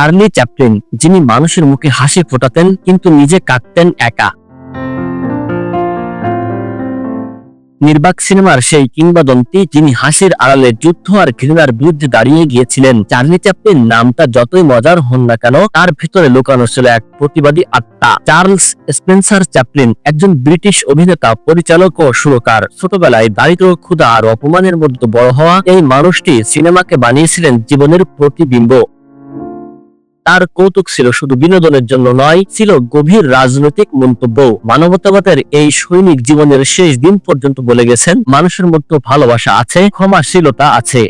Charlie Chaplin যিনি মানুষের মুখে হাসি ফোটাতেন, কিন্তু নিজে কাঁদতেন একা। নির্বাক সিনেমার সেই কিংবদন্তি, যিনি হাসির আড়ালে যুদ্ধ আর ঘৃণার বিরুদ্ধে দাঁড়িয়ে গিয়েছিলেন চার্লি চ্যাপলিন নামটা যতই মজার হন না কেন, তার ভিতরে লুকানো ছিল এক প্রতিবাদী আত্মা। চার্লস স্পেন্সার চ্যাপলিন একজন ব্রিটিশ অভিনেতা, পরিচালক ও সুরকার। ছোটবেলায় দারিদ্র, ক্ষুধা আর অপমানের মধ্যে বড় হওয়া এই মানুষটি সিনেমাকে বানিয়েছিলেন জীবনের প্রতিবিম্ব। তার কৌতুক ছিল শুধু বিনোদনের জন্য নয়, ছিল গভীর রাজনৈতিক মন্তব্য। মানবতাবাদের এই সৈনিক জীবনের শেষ দিন পর্যন্ত বলে গেছেন, মানুষের মধ্যে ভালোবাসা আছে, ক্ষমাশীলতা আছে।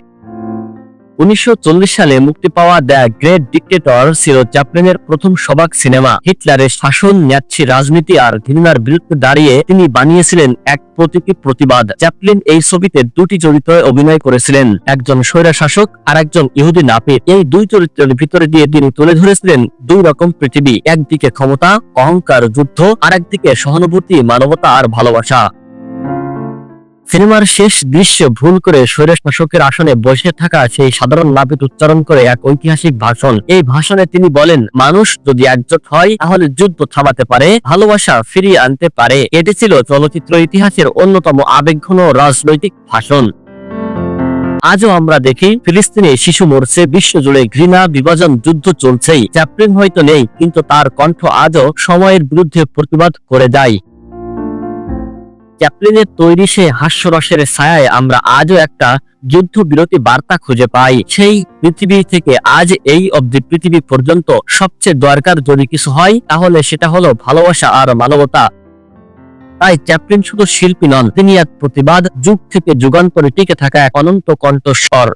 উনিশশো চল্লিশ সালে মুক্তি পাওয়া দ্য গ্রেট ডিক্টেটর ছিল চ্যাপলিনের প্রথম সবাক সিনেমা। হিটলারের শাসন, ন্যাচ্ছি রাজনীতি আর ঘৃণার বিরুদ্ধে দাঁড়িয়ে তিনি বানিয়েছিলেন এক প্রতীকী প্রতিবাদ। চ্যাপলিন এই ছবিতে দুটি চরিত্রে অভিনয় করেছিলেন, একজন স্বৈরা শাসক আর একজন ইহুদি নাপিত। এই দুই চরিত্রের ভিতরে দিয়ে তিনি তুলে ধরেছিলেন দুই রকম পৃথিবী, একদিকে ক্ষমতা, অহংকার, যুদ্ধ আর একদিকে সহানুভূতি, মানবতা আর ভালোবাসা। সিনেমার শেষ দৃশ্যে ভুল করে স্বৈর শাসকের আসনে বসে থাকা সেই সাধারণ নাপিত উচ্চারণ করে এক ঐতিহাসিক ভাষণ। এই ভাষণে তিনি বলেন, মানুষ যদি একজোট হয়, তাহলে যুদ্ধ থামাতে পারে, ভালোবাসা ফিরিয়ে আনতে পারে। এটি ছিল চলচ্চিত্র ইতিহাসের অন্যতম আবেগঘন রাজনৈতিক ভাষণ। আজও আমরা দেখি, ফিলিস্তিনে শিশু মরছে, বিশ্বজুড়ে ঘৃণা, বিভাজন, যুদ্ধ চলছেই। চ্যাপলিন হয়তো নেই, কিন্তু তার কণ্ঠ আজও সময়ের বিরুদ্ধে প্রতিবাদ করে যায়। চ্যাপলিনের তৈরি সেই হাস্যরসের ছায়ায় আমরা আজও একটা যুদ্ধ বিরতি বার্তা খুঁজে পাই। সেই পৃথিবী থেকে আজ এই অব্দি পৃথিবী পর্যন্ত সবচেয়ে দরকার যদি কিছু হয়, তাহলে সেটা হলো ভালোবাসা আর মানবতা। তাই চ্যাপলিন শুধু শিল্পী নন, তিনি এক প্রতিবাদ যুগ থেকে যুগান্তরে টিকে থাকা এক অনন্ত কণ্ঠস্বর।